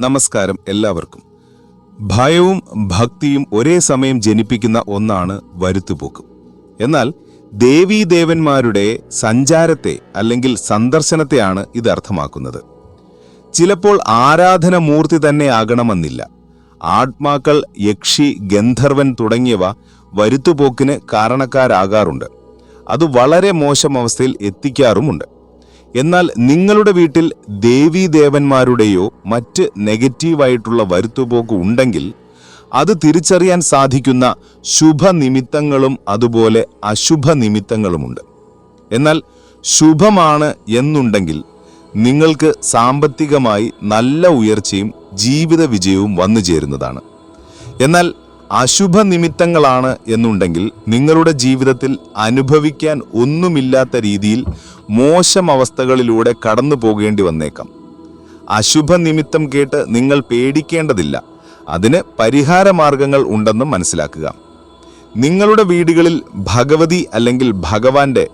നമസ്കാരം എല്ലാവർക്കും. ഭയവും ഭക്തിയും ഒരേ സമയം ജനിപ്പിക്കുന്ന ഒന്നാണ് വരുത്തുപോക്ക്. എന്നാൽ ദേവീദേവന്മാരുടെ സഞ്ചാരത്തെ അല്ലെങ്കിൽ സന്ദർശനത്തെയാണ് ഇത് അർത്ഥമാക്കുന്നത്. ചിലപ്പോൾ ആരാധന മൂർത്തി തന്നെ ആകണമെന്നില്ല. ആത്മാക്കൾ യക്ഷി ഗന്ധർവൻ തുടങ്ങിയവ വരുത്തുപോക്കിന് കാരണക്കാരാകാറുണ്ട്. അത് വളരെ മോശം അവസ്ഥയിൽ എത്തിക്കാറുമുണ്ട്. എന്നാൽ നിങ്ങളുടെ വീട്ടിൽ ദേവീദേവന്മാരുടെയോ മറ്റ് നെഗറ്റീവായിട്ടുള്ള വരുത്തുപോക്ക് ഉണ്ടെങ്കിൽ അത് തിരിച്ചറിയാൻ സാധിക്കുന്ന ശുഭനിമിത്തങ്ങളും അതുപോലെ അശുഭ നിമിത്തങ്ങളുമുണ്ട് എന്നാൽ ശുഭമാണ് എന്നുണ്ടെങ്കിൽ നിങ്ങൾക്ക് സാമ്പത്തികമായി നല്ല ഉയർച്ചയും ജീവിത വിജയവും വന്നു ചേരുന്നതാണ് എന്നാൽ അശുഭ നിമിത്തങ്ങളാണ് എന്നുണ്ടെങ്കിൽ നിങ്ങളുടെ ജീവിതത്തിൽ അനുഭവിക്കാൻ ഒന്നുമില്ലാത്ത രീതിയിൽ മോശം അവസ്ഥകളിലൂടെ കടന്നു പോകേണ്ടി വന്നേക്കാം. അശുഭ നിമിത്തം കേട്ട് നിങ്ങൾ പേടിക്കേണ്ടതില്ല. അതിന് പരിഹാരമാർഗങ്ങൾ ഉണ്ടെന്നും മനസ്സിലാക്കുക. നിങ്ങളുടെ വീടുകളിൽ ഭഗവതി അല്ലെങ്കിൽ ഭഗവാന്റെ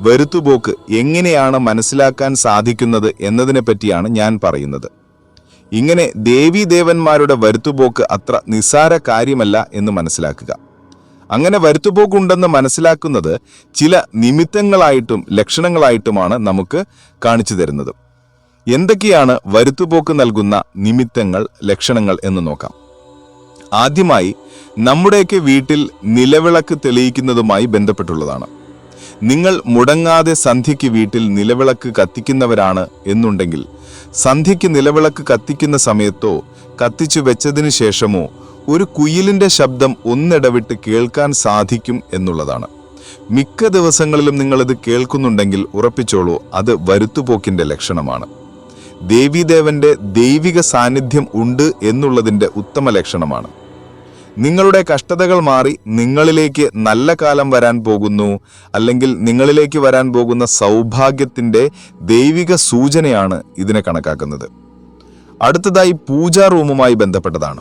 വരുത്തുപോക്ക് എങ്ങനെയാണ് മനസ്സിലാക്കാൻ സാധിക്കുന്നത് എന്നതിനെ പറ്റിയാണ് ഞാൻ പറയുന്നത്. ഇങ്ങനെ ദേവീദേവന്മാരുടെ വരുത്തുപോക്ക് അത്ര നിസ്സാര കാര്യമല്ല എന്ന് മനസ്സിലാക്കുക. അങ്ങനെ വരുത്തുപോക്കുണ്ടെന്ന് മനസ്സിലാക്കുന്നത് ചില നിമിത്തങ്ങളായിട്ടും ലക്ഷണങ്ങളായിട്ടുമാണ് നമുക്ക് കാണിച്ചു തരുന്നത്. എന്തൊക്കെയാണ് വരുത്തുപോക്ക് നൽകുന്ന നിമിത്തങ്ങൾ ലക്ഷണങ്ങൾ എന്ന് നോക്കാം. ആദ്യമായി നമ്മുടെയൊക്കെ വീട്ടിൽ നിലവിളക്ക് തെളിയിക്കുന്നതുമായി ബന്ധപ്പെട്ടുള്ളതാണ്. നിങ്ങൾ മുടങ്ങാതെ സന്ധ്യയ്ക്ക് വീട്ടിൽ നിലവിളക്ക് കത്തിക്കുന്നവരാണ് എന്നുണ്ടെങ്കിൽ സന്ധ്യയ്ക്ക് നിലവിളക്ക് കത്തിക്കുന്ന സമയത്തോ കത്തിച്ചു വെച്ചതിനു ശേഷമോ ഒരു കുയിലിന്റെ ശബ്ദം ഒന്നിടവിട്ട് കേൾക്കാൻ സാധിക്കും എന്നുള്ളതാണ്. മിക്ക ദിവസങ്ങളിലും നിങ്ങളിത് കേൾക്കുന്നുണ്ടെങ്കിൽ ഉറപ്പിച്ചോളൂ അത് വരുത്തുപോക്കിന്റെ ലക്ഷണമാണ്. ദേവീദേവന്റെ ദൈവിക സാന്നിധ്യം ഉണ്ട് എന്നുള്ളതിന്റെ ഉത്തമ ലക്ഷണമാണ്. നിങ്ങളുടെ കഷ്ടതകൾ മാറി നിങ്ങളിലേക്ക് നല്ല കാലം വരാൻ പോകുന്നു അല്ലെങ്കിൽ നിങ്ങളിലേക്ക് വരാൻ പോകുന്ന സൗഭാഗ്യത്തിന്റെ ദൈവിക സൂചനയാണ് ഇതിനെ കണക്കാക്കുന്നത്. അടുത്തതായി പൂജാ റൂമുമായി ബന്ധപ്പെട്ടതാണ്.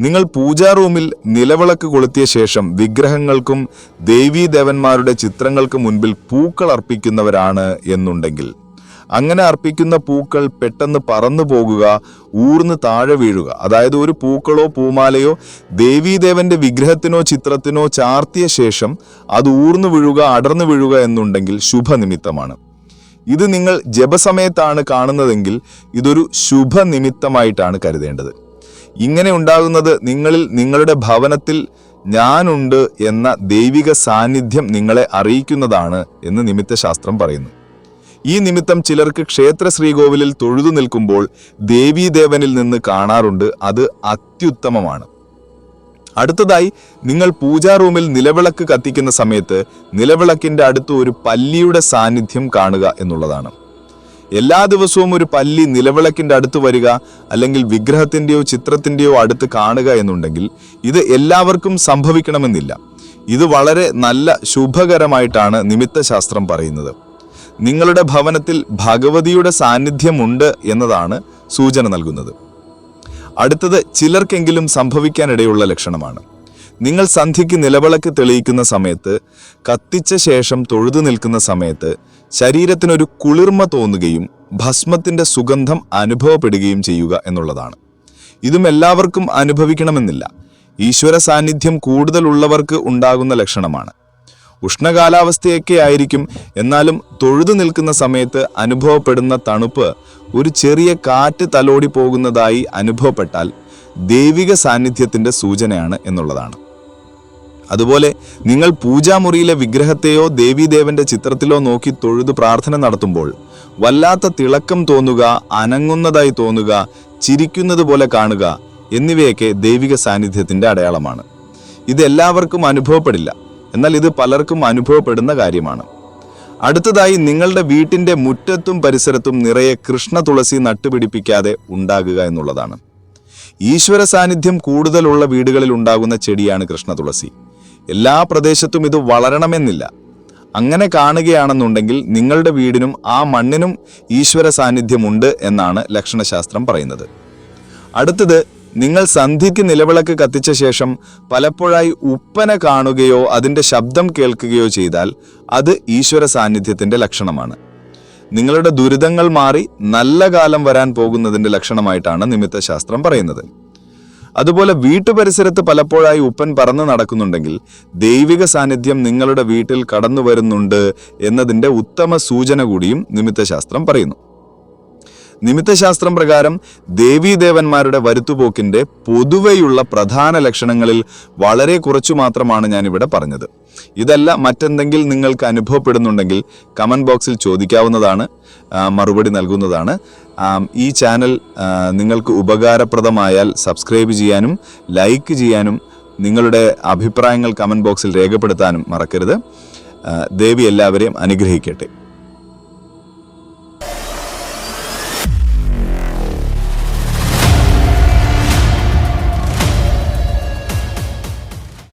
നിങ്ങൾ പൂജാ റൂമിൽ നിലവിളക്ക് കൊളുത്തിയ ശേഷം വിഗ്രഹങ്ങൾക്കും ദേവീദേവന്മാരുടെ ചിത്രങ്ങൾക്ക് മുൻപിൽ പൂക്കൾ അർപ്പിക്കുന്നവരാണ് എന്നുണ്ടെങ്കിൽ അങ്ങനെ അർപ്പിക്കുന്ന പൂക്കൾ പെട്ടെന്ന് പറന്നു പോകുക ഊർന്ന് താഴെ വീഴുക. അതായത് ഒരു പൂക്കളോ പൂമാലയോ ദേവീദേവന്റെ വിഗ്രഹത്തിനോ ചിത്രത്തിനോ ചാർത്തിയ ശേഷം അത് ഊർന്നു വീഴുക അടർന്നു വീഴുക എന്നുണ്ടെങ്കിൽ ശുഭനിമിത്തമാണ്. ഇത് നിങ്ങൾ ജപസമയത്താണ് കാണുന്നതെങ്കിൽ ഇതൊരു ശുഭനിമിത്തമായിട്ടാണ് കരുതേണ്ടത്. ഇങ്ങനെ ഉണ്ടാകുന്നത് നിങ്ങളിൽ നിങ്ങളുടെ ഭവനത്തിൽ ഞാനുണ്ട് എന്ന ദൈവിക സാന്നിധ്യം നിങ്ങളെ അറിയിക്കുന്നതാണ് എന്ന് നിമിത്തശാസ്ത്രം പറയുന്നു. ഈ നിമിത്തം ചിലർക്ക് ക്ഷേത്ര ശ്രീകോവിലിൽ തൊഴുതു നിൽക്കുമ്പോൾ ദേവീദേവനിൽ നിന്ന് കാണാറുണ്ട്. അത് അത്യുത്തമമാണ്. അടുത്തതായി നിങ്ങൾ പൂജാ റൂമിൽ നിലവിളക്ക് കത്തിക്കുന്ന സമയത്ത് നിലവിളക്കിന്റെ അടുത്ത് ഒരു പല്ലിയുടെ സാന്നിധ്യം കാണുക എന്നുള്ളതാണ്. എല്ലാ ദിവസവും ഒരു പല്ലി നിലവിളക്കിന്റെ അടുത്ത് വരിക അല്ലെങ്കിൽ വിഗ്രഹത്തിന്റെയോ ചിത്രത്തിന്റെയോ അടുത്ത് കാണുക എന്നുണ്ടെങ്കിൽ ഇത് എല്ലാവർക്കും സംഭവിക്കണമെന്നില്ല. ഇത് വളരെ നല്ല ശുഭകരമായിട്ടാണ് നിമിത്തശാസ്ത്രം പറയുന്നത്. നിങ്ങളുടെ ഭവനത്തിൽ ഭഗവതിയുടെ സാന്നിധ്യമുണ്ട് എന്നതാണ് സൂചന നൽകുന്നത്. അടുത്തത് ചിലർക്കെങ്കിലും സംഭവിക്കാനിടയുള്ള ലക്ഷണമാണ്. നിങ്ങൾ സന്ധ്യയ്ക്ക് നിലവിളക്ക് തെളിയിക്കുന്ന സമയത്ത് കത്തിച്ച ശേഷം തൊഴുതു നിൽക്കുന്ന സമയത്ത് ശരീരത്തിനൊരു കുളിർമ തോന്നുകയും ഭസ്മത്തിന്റെ സുഗന്ധം അനുഭവപ്പെടുകയും ചെയ്യുക എന്നുള്ളതാണ്. ഇതും എല്ലാവർക്കും അനുഭവിക്കണമെന്നില്ല. ഈശ്വര സാന്നിധ്യം കൂടുതലുള്ളവർക്ക് ഉണ്ടാകുന്ന ലക്ഷണമാണ്. ഉഷ്ണകാലാവസ്ഥയൊക്കെ ആയിരിക്കും. എന്നാലും തൊഴുതു നിൽക്കുന്ന സമയത്ത് അനുഭവപ്പെടുന്ന തണുപ്പ് ഒരു ചെറിയ കാറ്റ് തലോടി പോകുന്നതായി അനുഭവപ്പെട്ടാൽ ദൈവിക സാന്നിധ്യത്തിന്റെ സൂചനയാണ് എന്നുള്ളതാണ്. അതുപോലെ നിങ്ങൾ പൂജാമുറിയിലെ വിഗ്രഹത്തെയോ ദേവീദേവന്റെ ചിത്രത്തിലോ നോക്കി തൊഴുതു പ്രാർത്ഥന നടത്തുമ്പോൾ വല്ലാത്ത തിളക്കം തോന്നുക അനങ്ങുന്നതായി തോന്നുക ചിരിക്കുന്നത് പോലെ കാണുക എന്നിവയൊക്കെ ദൈവിക സാന്നിധ്യത്തിന്റെ അടയാളമാണ്. ഇതെല്ലാവർക്കും അനുഭവപ്പെടില്ല. എന്നാൽ ഇത് പലർക്കും അനുഭവപ്പെടുന്ന കാര്യമാണ്. അടുത്തതായി നിങ്ങളുടെ വീട്ടിന്റെ മുറ്റത്തും പരിസരത്തും നിറയെ കൃഷ്ണ തുളസി നട്ടുപിടിപ്പിക്കാതെ ഉണ്ടാകുക എന്നുള്ളതാണ്. ഈശ്വര സാന്നിധ്യം കൂടുതലുള്ള വീടുകളിൽ ഉണ്ടാകുന്ന ചെടിയാണ് കൃഷ്ണ തുളസി. എല്ലാ പ്രദേശത്തും ഇത് വളരണമെന്നില്ല. അങ്ങനെ കാണുകയാണെന്നുണ്ടെങ്കിൽ നിങ്ങളുടെ വീടിനും ആ മണ്ണിനും ഈശ്വര സാന്നിധ്യമുണ്ട് എന്നാണ് ലക്ഷണശാസ്ത്രം പറയുന്നത്. അടുത്തത് നിങ്ങൾ സന്ധ്യയ്ക്ക് നിലവിളക്ക് കത്തിച്ച ശേഷം പലപ്പോഴായി ഉപ്പന കാണുകയോ അതിന്റെ ശബ്ദം കേൾക്കുകയോ ചെയ്താൽ അത് ഈശ്വര സാന്നിധ്യത്തിന്റെ ലക്ഷണമാണ്. നിങ്ങളുടെ ദുരിതങ്ങൾ മാറി നല്ല കാലം വരാൻ പോകുന്നതിന്റെ ലക്ഷണമായിട്ടാണ് നിമിത്തശാസ്ത്രം പറയുന്നത്. അതുപോലെ വീട്ടുപരിസരത്ത് പലപ്പോഴായി ഉപ്പൻ പറന്ന് നടക്കുന്നുണ്ടെങ്കിൽ ദൈവിക സാന്നിധ്യം നിങ്ങളുടെ വീട്ടിൽ കടന്നു വരുന്നുണ്ട് എന്നതിന്റെ ഉത്തമ സൂചന കൂടിയും നിമിത്തശാസ്ത്രം പറയുന്നു. നിമിത്തശാസ്ത്രം പ്രകാരം ദേവീദേവന്മാരുടെ വരുത്തുപോക്കിന്റെ പൊതുവെയുള്ള പ്രധാന ലക്ഷണങ്ങളിൽ വളരെ കുറച്ചു മാത്രമാണ് ഞാനിവിടെ പറഞ്ഞത്. ഇതല്ല മറ്റെന്തെങ്കിലും നിങ്ങൾക്ക് അനുഭവപ്പെടുന്നുണ്ടെങ്കിൽ കമന്റ് ബോക്സിൽ ചോദിക്കാവുന്നതാണ് മറുപടി നൽകുന്നതാണ്. ഈ ചാനൽ നിങ്ങൾക്ക് ഉപകാരപ്രദമായാൽ സബ്സ്ക്രൈബ് ചെയ്യാനും ലൈക്ക് ചെയ്യാനും നിങ്ങളുടെ അഭിപ്രായങ്ങൾ കമന്റ് ബോക്സിൽ രേഖപ്പെടുത്താനും മറക്കരുത്. ദേവി എല്ലാവരെയും അനുഗ്രഹിക്കട്ടെ.